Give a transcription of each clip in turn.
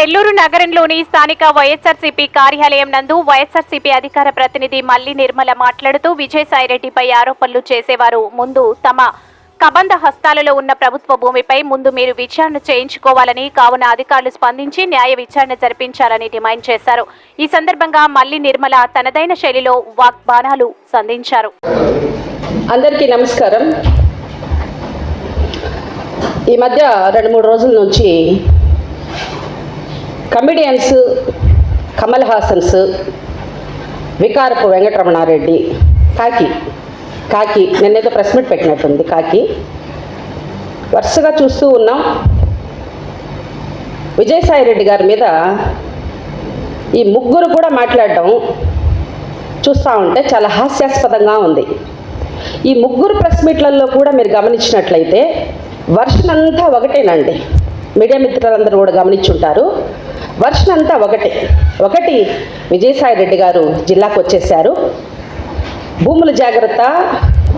నెల్లూరు నగరంలోని స్థానిక వైఎస్ఆర్సీపీ కార్యాలయం నందు వైఎస్ఆర్సీపీ అధికార ప్రతినిధి మల్లి నిర్మల మాట్లాడుతూ విజయసాయిరెడ్డిపై ఆరోపణలు చేసేవారు. ముందు తమ కబంధ హస్తాలలో ఉన్న ప్రభుత్వ భూమిపై ముందు మీరు విచారణ చేయించుకోవాలని కావున అధికారులు స్పందించి న్యాయ విచారణ జరిపించాలని డిమాండ్ చేశారు. ఈ సందర్భంగా మల్లి నిర్మల తనదైన శైలిలో వాగ్బాణాలు సంధించారు. అందరికీ నమస్కారం. ఈ మధ్య రెండు మూడు రోజుల నుంచి కమిడియన్స్ కమల్ హాసన్స్ వికారపు వెంకటరమణారెడ్డి కాకి కాకి నిన్నేదో ప్రెస్ మీట్ పెట్టినట్టుంది కాకి. వరుసగా చూస్తూ ఉన్నాం. విజయసాయిరెడ్డి గారి మీద ఈ ముగ్గురు కూడా మాట్లాడడం చూస్తూ ఉంటే చాలా హాస్యాస్పదంగా ఉంది. ఈ ముగ్గురు ప్రెస్ మీట్లలో కూడా మీరు గమనించినట్లయితే వర్షన్ అంతా ఒకటేనండి. మీడియా మిత్రులందరూ కూడా గమనించుంటారు. వర్షన్ అంతా ఒకటే. ఒకటి విజయసాయి రెడ్డి గారు జిల్లాకు వచ్చేసారు భూముల జాగ్రత్త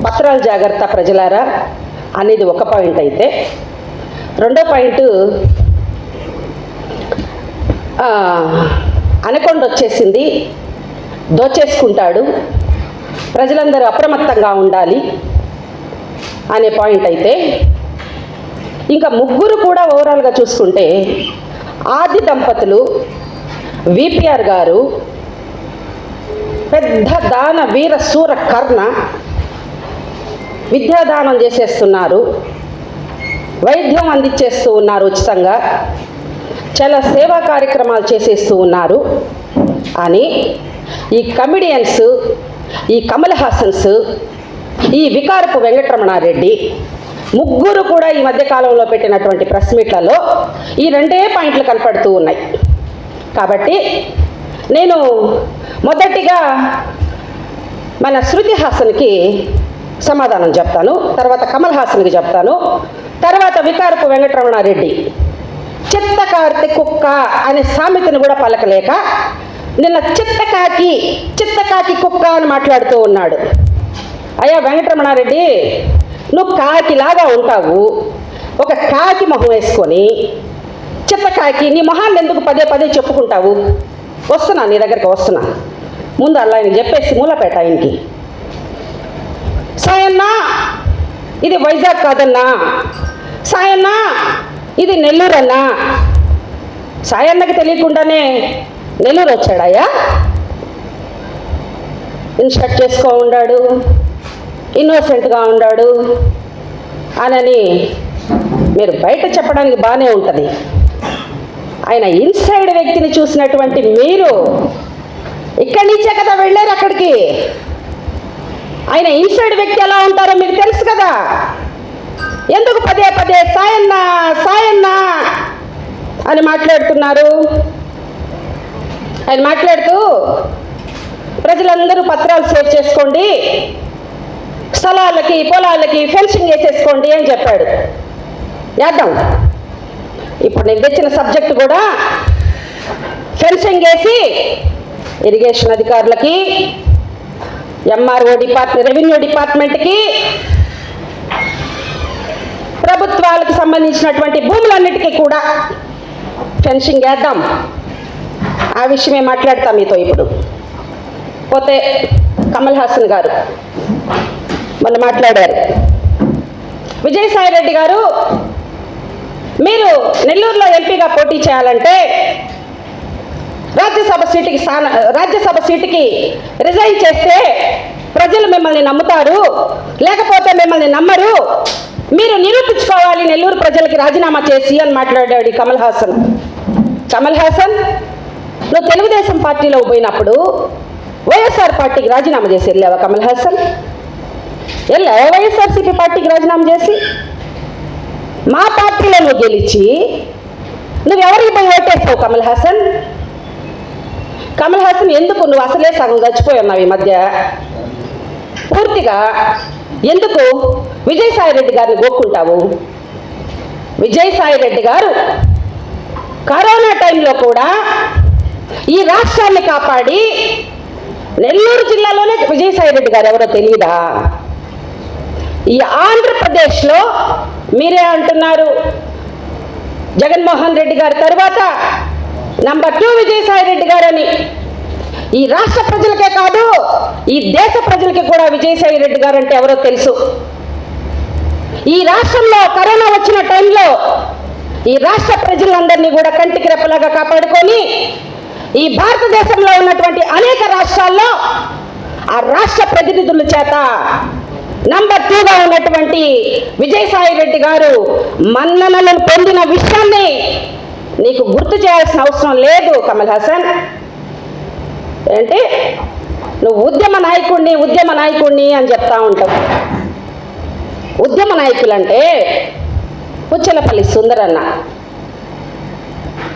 పత్రాల జాగ్రత్త ప్రజలారా అనేది ఒక పాయింట్ అయితే. రెండో పాయింట్ అనకొండ వచ్చేసింది. దోచేసుకుంటాడు. ప్రజలందరూ అప్రమత్తంగా ఉండాలి అనే పాయింట్ అయితే. ఇంకా ముగ్గురు కూడా ఓవరాల్గా చూసుకుంటే ఆది దంపతులు విపిఆర్ గారు పెద్ద దాన వీర సూర కర్ణ విద్యాదానం చేసేస్తున్నారు వైద్యం అందించేస్తూ ఉన్నారు ఉచితంగా చాలా సేవా కార్యక్రమాలు చేసేస్తూ ఉన్నారు. అని ఈ కమిడియన్స్ ఈ కమల్ హాసన్స్ ఈ వికారపు వెంకటరమణారెడ్డి ముగ్గురు కూడా ఈ మధ్య కాలంలో పెట్టినటువంటి ప్రెస్ మీట్లలో ఈ రెండే పాయింట్లు కనపడుతూ ఉన్నాయి. కాబట్టి నేను మొదటిగా మన శృతి హాసన్కి సమాధానం చెప్తాను తర్వాత కమల్ హాసన్కి చెప్తాను తర్వాత వికారపు వెంకటరమణారెడ్డి. చిత్తకార్తె కుక్క అనే సామెతను కూడా పలకలేక నిన్న చిత్తకాకి చిత్తకాకి కుక్క అని మాట్లాడుతూ ఉన్నాడు. అయ్యా వెంకటరమణారెడ్డి నువ్వు కాకిలాగా ఉంటావు. ఒక కాకి మొహం వేసుకొని చెత్త కాకి నీ మొహాన్ని ఎందుకు పదే పదే చెప్పుకుంటావు? వస్తున్నా నీ దగ్గరికి వస్తున్నా. ముందు అలా ఆయన చెప్పేసి మూలపేట ఆయనకి. సాయన్నా ఇది వైజాగ్ కాదన్నా. సాయన్నా ఇది నెల్లూరు అన్నా. సాయన్నకి తెలియకుండానే నెల్లూరు వచ్చాడయ్యా ఇన్స్ట్రక్ట్ చేసుకో ఉన్నాడు ఇన్నోసెంట్గా ఉన్నాడు అనని మీరు బయట చెప్పడానికి బాగానే ఉంటుంది. ఆయన ఇన్సైడ్ వ్యక్తిని చూసినటువంటి మీరు ఇక్కడి నుంచే కదా వెళ్ళారు అక్కడికి? ఆయన ఇన్సైడ్ వ్యక్తి ఎలా ఉంటారో మీకు తెలుసు కదా? ఎందుకు పదే పదే సాయన్న సాయన్న అని మాట్లాడుతున్నారు? ఆయన మాట్లాడుతూ ప్రజలందరూ పత్రాలు సేవ్ చేసుకోండి. స్థలాలకి పొలాలకి ఫెన్సింగ్ వేసేసుకోండి అని చెప్పాడు. వేద్దాం. ఇప్పుడు నేను తెచ్చిన సబ్జెక్ట్ కూడా ఫెన్సింగ్ వేసి ఇరిగేషన్ అధికారులకి ఎంఆర్ఓ డిపార్ట్మెంట్ రెవెన్యూ డిపార్ట్మెంట్కి ప్రభుత్వాలకు సంబంధించినటువంటి భూములన్నిటికీ కూడా ఫెన్సింగ్ వేద్దాం. ఆ విషయమే మాట్లాడతాం మీతో ఇప్పుడు. పోతే కమల్ హాసన్ గారు. మొన్న మాట్లాడారు. విజయసాయి రెడ్డి గారు మీరు నెల్లూరులో ఎంపీగా పోటీ చేయాలంటే రాజ్యసభ సీటుకి స్థాన రాజ్యసభ సీటుకి రిజైన్ చేస్తే ప్రజలు మిమ్మల్ని నమ్ముతారు లేకపోతే మిమ్మల్ని నమ్మరు. మీరు నిరూపించుకోవాలి నెల్లూరు ప్రజలకి రాజీనామా చేసి అని మాట్లాడాడు కమల్ హాసన్. కమల్ హాసన్ నువ్వు తెలుగుదేశం పార్టీలో పోయినప్పుడు వైఎస్ఆర్ పార్టీకి రాజీనామా చేసి వెళ్ళావా కమల్ హాసన్? వెళ్ళావా వైఎస్ఆర్సీపీ పార్టీకి రాజీనామా చేసి మా పార్టీలో నువ్వు గెలిచి నువ్వు ఎవరికి పోయి ఓటేస్తావు కమల్ హాసన్? కమల్ హాసన్ ఎందుకు నువ్వు అసలే సగం చచ్చిపోయి ఉన్నావు ఈ మధ్య? పూర్తిగా ఎందుకు విజయసాయి రెడ్డి గారిని గోక్కుంటావు? విజయసాయి రెడ్డి గారు కరోనా టైంలో కూడా ఈ రాష్ట్రాన్ని కాపాడి నెల్లూరు జిల్లాలోనే విజయసాయి రెడ్డి గారు ఎవరో తెలియదా ఈ ఆంధ్రప్రదేశ్లో మీరే అంటున్నారు. జగన్మోహన్ రెడ్డి గారి తర్వాత నంబర్ టూ విజయసాయి రెడ్డి గారని. ఈ రాష్ట్ర ప్రజలకే కాదు ఈ దేశ ప్రజలకి కూడా విజయసాయి రెడ్డి గారు అంటే ఎవరో తెలుసు. ఈ రాష్ట్రంలో కరోనా వచ్చిన టైంలో ఈ రాష్ట్ర ప్రజలందరినీ కూడా కంటికి రెప్పలాగా కాపాడుకొని ఈ భారతదేశంలో ఉన్నటువంటి అనేక రాష్ట్రాల్లో ఆ రాష్ట్ర ప్రతినిధుల చేత నంబర్ టూగా ఉన్నటువంటి విజయసాయి రెడ్డి గారు మన్ననలను పొందిన విషయాన్ని నీకు గుర్తు చేయాల్సిన అవసరం లేదు కమల్ హాసన్ ఏంటి? నువ్వు ఉద్యమ నాయకుడిని ఉద్యమ నాయకుడిని అని చెప్తా ఉంటావు. ఉద్యమ నాయకులంటే పుచ్చలపల్లి సుందరన్న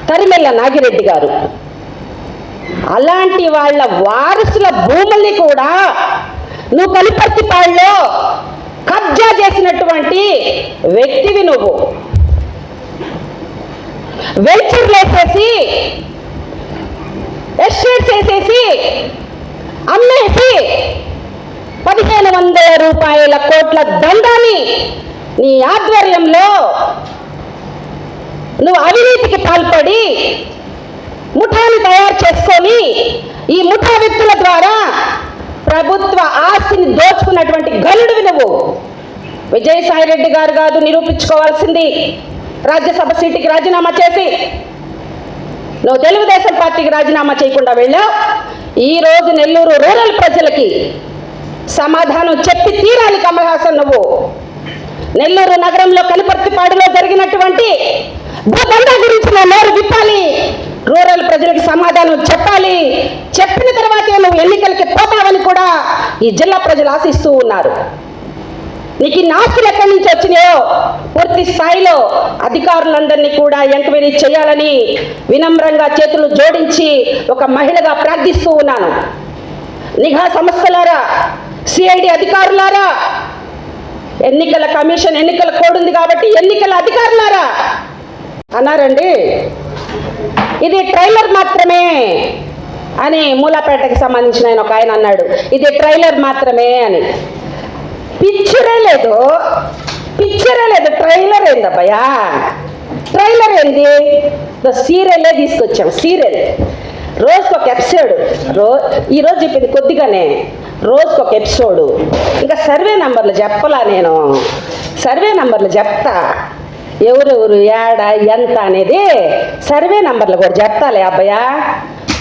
తరిమెల్ల నాగిరెడ్డి గారు. అలాంటి వాళ్ళ వారసుల భూముల్ని కూడా నువ్వు కలిపర్తిపాడులో కబ్జా చేసినటువంటి వ్యక్తివి నువ్వు. వెల్చర్ లేసేసి ఎస్టేట్ చేసేసి అమ్మేసి పదిహేను వందల రూపాయల కోట్ల దండాన్ని నీ ఆధ్వర్యంలో నువ్వు అవినీతికి పాల్పడి ముఠాని తయారు చేసుకొని ఈ ముఠా వ్యక్తుల ద్వారా ఆస్తిని దోచుకున్నటువంటి నువ్వు. విజయసాయి రెడ్డి గారు కాదు నిరూపించుకోవాల్సింది రాజ్యసభ సీటుకి రాజీనామా చేసి. నువ్వు తెలుగుదేశం పార్టీకి రాజీనామా చేయకుండా వెళ్ళావు. ఈ రోజు నెల్లూరు రూరల్ ప్రజలకి సమాధానం చెప్పి తీరాలి కమల్ హాసన్ నువ్వు. నెల్లూరు నగరంలో కనుపర్తిపాడులో జరిగినటువంటి భూదండ గురించి నా నోరు విప్పాలి. రూరల్ ప్రజలకు సమాధానం చెప్పాలి. చెప్పిన తర్వాతే నువ్వు ఎన్ని ఈ జిల్లా ప్రజలు ఆశిస్తూ ఉన్నారు. నీకు ఈ నాస్తులు ఎక్కడి నుంచి వచ్చినాయో పూర్తి స్థాయిలో అధికారులందరినీ కూడా ఎంక్వైరీ చేయాలని వినమ్రంగా చేతులు జోడించి ఒక మహిళగా ప్రార్థిస్తూ ఉన్నాను. నిఘా సంస్థలారా సిఐడి అధికారులారా ఎన్నికల కమిషన్ ఎన్నికల కోడ్ ఉంది కాబట్టి ఎన్నికల అధికారులారా అన్నారండి. ఇది ట్రైలర్ మాత్రమే. అని మూలాపేటకి సంబంధించిన ఆయన ఒక ఆయన అన్నాడు. ఇది ట్రైలర్ మాత్రమే అని. పిక్చరే లేదు. పిక్చరే లేదు. ట్రైలర్ ఏందబ్బయ్యా ట్రైలర్ ఏంది? ద సీరియలే తీసుకొచ్చాం. సీరియల్ రోజుకి ఒక ఎపిసోడ్ రో ఈరోజు చెప్పింది కొద్దిగానే. రోజుకి ఒక ఎపిసోడు ఇంకా సర్వే నంబర్లు చెప్పలా నేను. సర్వే నంబర్లు చెప్తా. ఎవరెవరు ఏడ ఎంత అనేది సర్వే నంబర్లు కూడా చెప్తాలే అబ్బాయా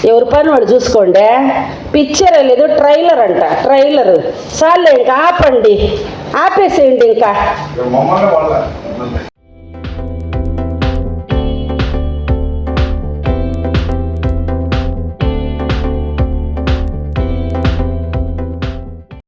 ఎవరి పని వాడు చూసుకోండి? పిక్చర్ లేదు ట్రైలర్ అంట ట్రైలర్ సార్లే ఇంకా ఆపండి. ఆపేసేయండి ఇంకా.